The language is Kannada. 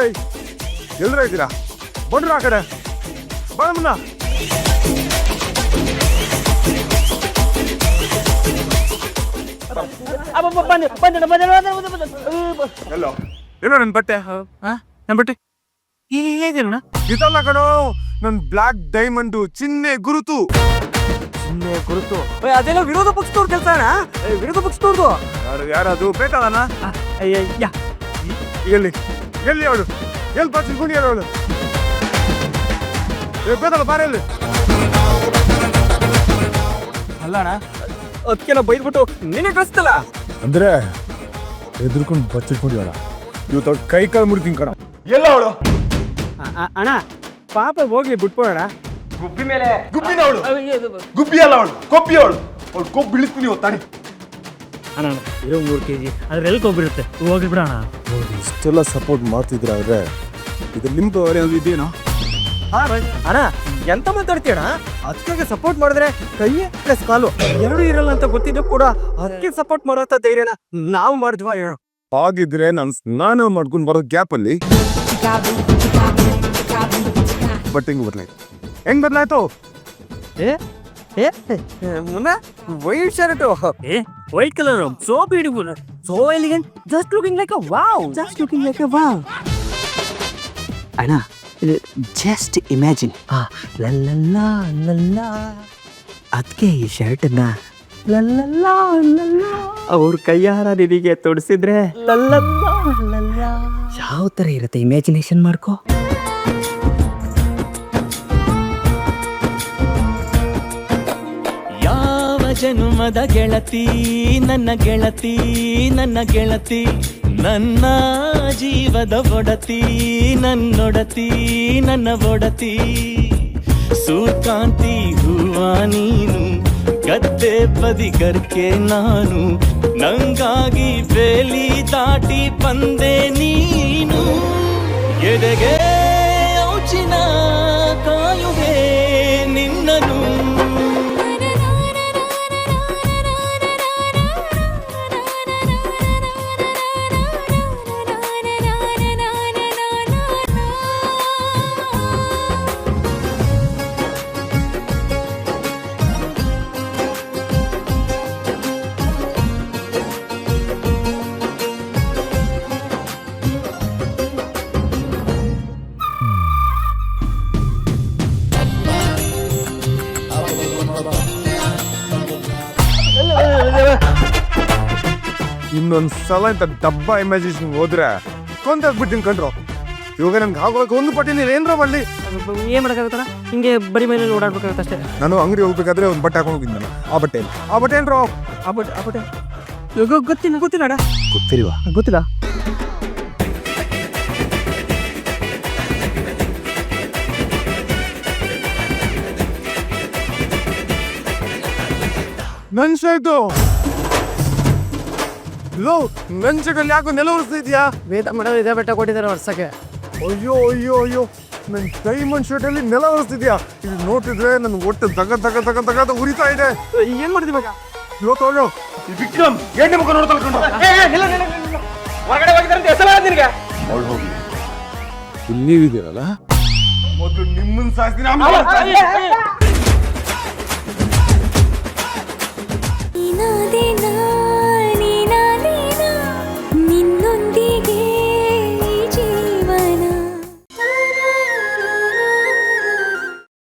ಏಯ್ ಎಲ್ರ ಇದ್ದೀರಾ? ಬಂದ್ರ ಆ ಕಡೆ. ಬಣ್ಣ ಎಲ್ಲೋ? ಏನೋ ನನ್ನ ಬಟ್ಟೆ? ನನ್ನ ಬಟ್ಟೆ. ಇದಲ್ಲ ಕಣೋ ಬ್ಲಾಕ್ ಡೈಮಂಡು ಚಿನ್ನೆ ಗುರುತು. ಚಿನ್ನೆ ಗುರುತು? ಅದೆಲ್ಲ ವಿರೋಧ ಪಕ್ಷದವ್ರ ಕೆಲಸ ವಿರೋಧ ಪಕ್ಷದವ್ರದು? ಯಾರು ಯಾರದು ಬೇಕಲ್ಲ ಅಯ್ಯ ಎಲ್ಲಿ ಎಲ್ಲಿ ಅವಳು? ಎಲ್ಲಿ ಬರ್ತೀನಿ ಗುಣಿ ಅವಳು? ಬೇದಲ್ಲ ಬಾರ ಎಲ್ಲಿ ಅಲ್ಲ. ಅಣ್ಣ ಅದಕ್ಕೆ ನಾವು ಬೈದ್ಬಿಟ್ಟು ನಿನ್ನೆ ಕಳಿಸ್ತಲ್ಲ. ಅಂದ್ರೆ ಎದ್ರುಕೊಂಡು ಬಚ್ಚಿಟ್ಕೊಂಡಿವಳ ಇವತ್ತು ಅವ್ಳ ಕೈ ಕಾಲು ಮುರಿತೀನಿ ಕಣ ಎಲ್ಲ ಅವಳು? ಅಣ್ಣ ಪಾಪ ಹೋಗ್ಲಿ ಬಿಟ್ಬೋಣ ಗುಬ್ಬಿ ಮೇಲೆ. ಗುಬ್ಬಿನ ಅವಳು. ಗುಬ್ಬಿ ಅಲ್ಲ ಅವಳು. ಕೊಬ್ಬಿ ಅವಳು. ಅವಳು ಕೊಬ್ಬು ಬೀಳಿಸ್ತೀನಿ ಇವತ್ತು ತಾನೆ. ಅಣ್ಣ ಇರೋ ಮೂರು ಕೆ ಜಿ ಅದ್ರ ಎಲ್ಲಿ ಕೊಬ್ಬಿರುತ್ತೆ ಹೋಗ್ಲಿ ಬಿಡೋಣ. ಇಷ್ಟೆಲ್ಲ ಸಪೋರ್ಟ್ ಮಾಡ್ತಿದ್ರ ಅವ್ರೆ ಇದು ನಿಮ್ದು ಏನಾದ್ರು ಇದೆಯೇನೋ ಅಣ್ಣ ಎಂತ ಮಾತಾಡ್ತೀಯಣ ಅದಕ್ಕೆ ಸಪೋರ್ಟ್ ಮಾಡಿದ್ರೆ ಕೈ ಪ್ಲಸ್ ಕಾಲು ಎರಡು ಇರಲ್ಲ ಅಂತ ಗೊತ್ತಿದ್ದು ಕೂಡ ಅದಕ್ಕೆ ಸಪೋರ್ಟ್ ಮಾಡೋಂಥ ಧೈರ್ಯನ ನಾವು ಮಾಡಿದ್ವಾ ಹೇಳು. ಹಾಗಿದ್ರೆ ನಾನು ಸ್ನಾನ ಮಾಡ್ಕೊಂಡು ಬರೋ ಗ್ಯಾಪ್ ಅಲ್ಲಿ ಬಟ್ ಹೆಂಗ್ ಬದಲಾಯ್ತು ಹೆಂಗ್ ಬದಲಾಯ್ತು a ಏ ಮುನ್ನ white shirt a white colour so beautiful so elegant just looking like a wow just looking like a wow ಅಣ್ಣ ಇದು ಜಸ್ಟ್ ಇಮ್ಯಾಜಿನ್ ಲಲ್ಲಲ್ಲ ಲಲ್ಲ ಅದಕ್ಕೆ ಈ ಶರ್ಟನ್ನ ಲಲ್ಲಲ್ಲ ಲಲ್ಲ ಅವ್ರ ಕೈಯಾರ ನಿನಗೆ ತೊಡಿಸಿದ್ರೆ ಲಲ್ಲಲ್ಲ ಲಲ್ಲ ಯಾವ ಥರ ಇರುತ್ತೆ ಇಮ್ಯಾಜಿನೇಷನ್ ಮಾಡ್ಕೋ ಜನುಮದ ಗೆಳತಿ, ನನ್ನ ಗೆಳತಿ ನನ್ನ ಗೆಳತಿ, ನನ್ನ ಜೀವದ ಒಡತಿ, ನನ್ನೊಡತಿ, ನನ್ನ ಒಡತಿ. ಸೂಕಾಂತಿ ಹೂವ ನೀನು, ಗದ್ದೆ ಬದಿಗರ್ಕೆ ನಾನು, ನಂಗಾಗಿ ಬೇಲಿ ದಾಟಿ ಬಂದೆ ನೀನು. ಎದೆಗೆ ಔಚಿನ ಇನ್ನೊಂದ್ ಸಲ ಇಂತ ಡಬ್ಬ ಇಮ್ಯಾಜಿನೇಷನ್ ಹೋದ್ರೆ ಕೊಂದಾಗ್ಬಿಟ್ಟಿನ್ ಕಣ್ರು ಇವಾಗ ನನ್ಗೆ ಆಗೋಕೆ ಒಂದು ಪಟ್ಟಿನ ಏನ್ರ ಬಳ್ಳಿ ಏನು ಮಾಡಕ್ಕಾಗುತ್ತಲ್ಲ? ಹಿಂಗೆ ಬರಿ ಮೇಲೆ ಓಡಾಡ್ಬೇಕಾಗುತ್ತೆ ಅಷ್ಟೇ. ನಾನು ಅಂಗಡಿ ಹೋಗ್ಬೇಕಾದ್ರೆ ಒಂದು ಬಟ್ಟೆ ಹಾಕೊಂಡು ಹೋಗಿದ್ದೆ ನಾನು ಆ ಬಟ್ಟೆ ಆ ಬಟ್ಟೆ ಏನ್ರೋ ಆ ಬಟ್ಟೆ ಆ ಬಟ್ಟೆ. ಇವಾಗ ಗೊತ್ತಿಲ್ಲ ಗೊತ್ತಿಲ್ಲ ಅಡ ಗೊತ್ತಿಲ್ವಾ? ಗೊತ್ತಿಲ್ಲ. ನನ್ನ ಲೋ ನನ್ ಶರ್ಟಲ್ಲಿ ಯಾಕೋ ನೆಲ ಉರಿಸ್ತಿದ್ಯಾ ವೇದ ಮೇಡಮ್ ಇದೇ ಬೆಟ್ಟ ಕೊಟ್ಟಿದ್ದಾರೆ ವರ್ಷಕ್ಕೆ. ಅಯ್ಯೋ ಅಯ್ಯೋ ಅಯ್ಯೋ ನನ್ನ ಡೈಮಂಡ್ ಶರ್ಟ್ ಅಲ್ಲಿ ನೆಲ ಉರಿಸ್ತಿದ್ಯಾ ಇದು ನೋಡ್ತಿದ್ರೆ ನನ್ನ ಹೊಟ್ಟೆ ತಗ ತಗ ತಗ ತಗ ಅಂತ ಉರಿತಾ ಇದೆ. ಏನ್ ಮಾಡ್ತೀವಿ ಇವಾಗ ಇವತ್ತು ಹೋಗೋ ವಿಕ್ರಮ್ ಎಣ್ಣೆ ಮುಖ ನೋಡ್ತಾ ಹೊರಗಡೆ ಹೋಗಿದ್ದಾರೆ ಅಂತ ಹೆಸರು ನಿನಗೆ? ಅವಳು ಹೋಗಿ. ಇಲ್ಲಿ ನೀವಿದ್ದೀರಲ್ಲ? ಮೊದಲು ನಿಮ್ಮನ್ನ ಸಾಯಿಸ್ತೀನಿ